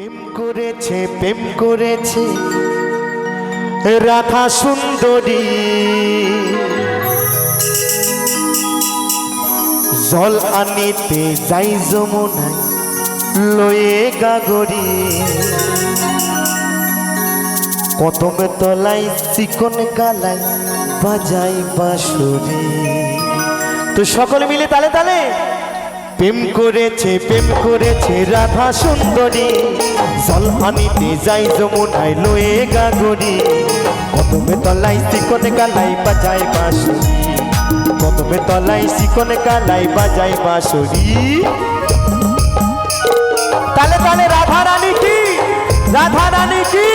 প্রেম করেছে প্রেম করেছে। রাধা সুন্দরী। জল আনিতে যাই যমুনায়, লয়ে গাগরি কদমে তলাই চিকন কালাই বাজাই বাঁশুরি। তো সকলে মিলে তালে তালে? প্রেম করেছে প্রেম করেছে রাধা সুন্দরী। জল আনিতে যাই যমুনায় লয়ে গাগরি। কদমে তলাই চিকন কালাই বাজাই বাঁশুরি। কদমে তলাই চিকন কালাই বাজাই বাঁশুরি। তালে তালে রাধা রানী কি? রাধা রানী কি?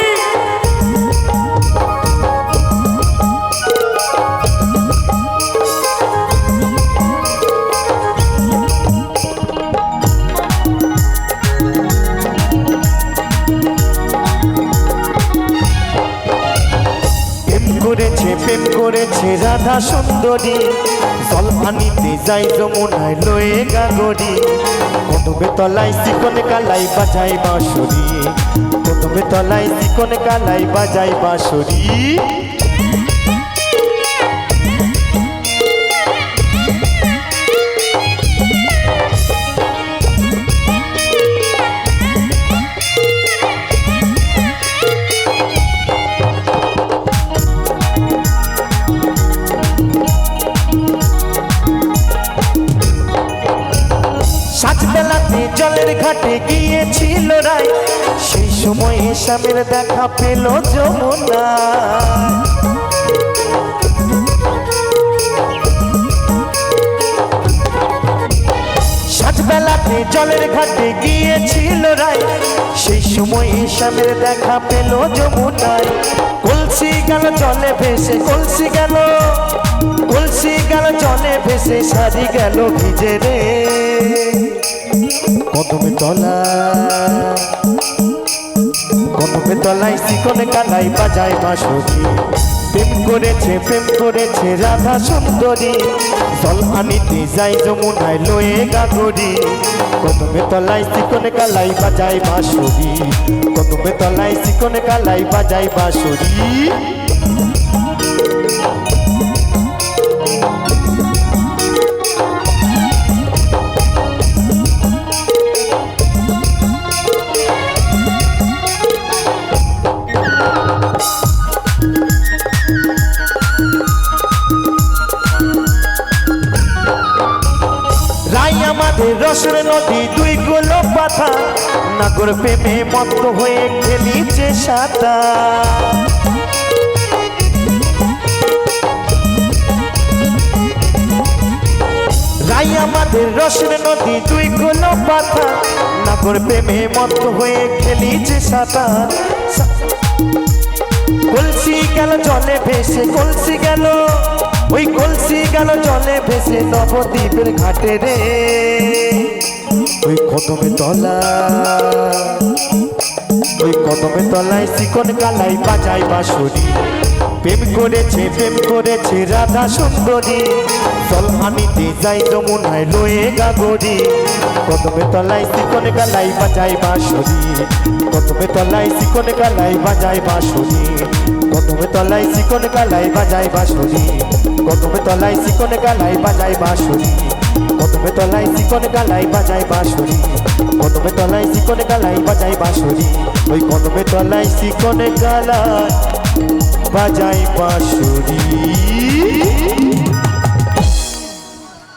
প্রেম করেছে রাধা সুন্দরী। জল যাই যমুনায় লয়ে গাগরি। কদমে তলায় চিকন কালাই বাজাই বাঁশুরি। কদমে তলায় চিকন কালাই বাজাই বাঁশুরি। সাজবেলাতে জলের ঘাটে গিয়েছিল রায়। সেই সময় স্বামীর দেখা পেল যমুনা। সাজবেলাতে জলের ঘাটে গিয়েছিল রায়। সেই সময় স্বামীর দেখা পেল যমুনায়। কলসি গেল, জলে ভেসে কলসি গেল। কলসি গেল, জলে ভেসে সারি গেল ভিজে রে। কদমে তলা কদমে তলায় চিকনে কালাই বাজায় বাঁশরি প্রেম করেছে প্রেম করেছে রাধা সুন্দরী। জল আনিতে যাই যমুনায় লয়ে গাগরি। কদমে তলায় চিকনে কালাই বাজাই বাসুরি কদমে তলায় চিকনে কালাই বাজাই বাঁশরি। রসের নদী, দুই গুলো পাথা নাগর প্রেমে মত্ত হয়ে খেলিছে সাতা রাই আমাদের রসের নদী, দুই গুলো পাথা নাগর প্রেমে মত্ত হয়ে খেলিছে সাতা কলসি গেল জলে ভেসে, কলসি গেল। ওই কলসি গেল জলে ভেসে নবদ্বীপের ঘাটে রে। ওই কদমে তলা, ওই কদমে তলায় চিকন কালাই বাজাই বাঁশুরি। প্রেম করেছে প্রেম করেছে রাধা সুন্দরী। জল আনিতে যাই যমুনায় লয়ে গাগরি। কদমে তলায় চিকন কালাই বাজাই বাঁশুরি। কদমে তলায় চিকন কালাই বাজাই বাঁশুরি। কদমে তলায় চিকন কালাই বাজাই বাঁশুরি। কদমে তলায় চিকন গালাই বাজাই বাঁশুরি। কদমে তলায় চিকন গালাই বাজাই বাঁশুরি। কদমে তলায় চিকন গালাই বাজাই বাঁশুরি। ওই কদমে তলায় চিকন গালাই বাজাই বাঁশুরি।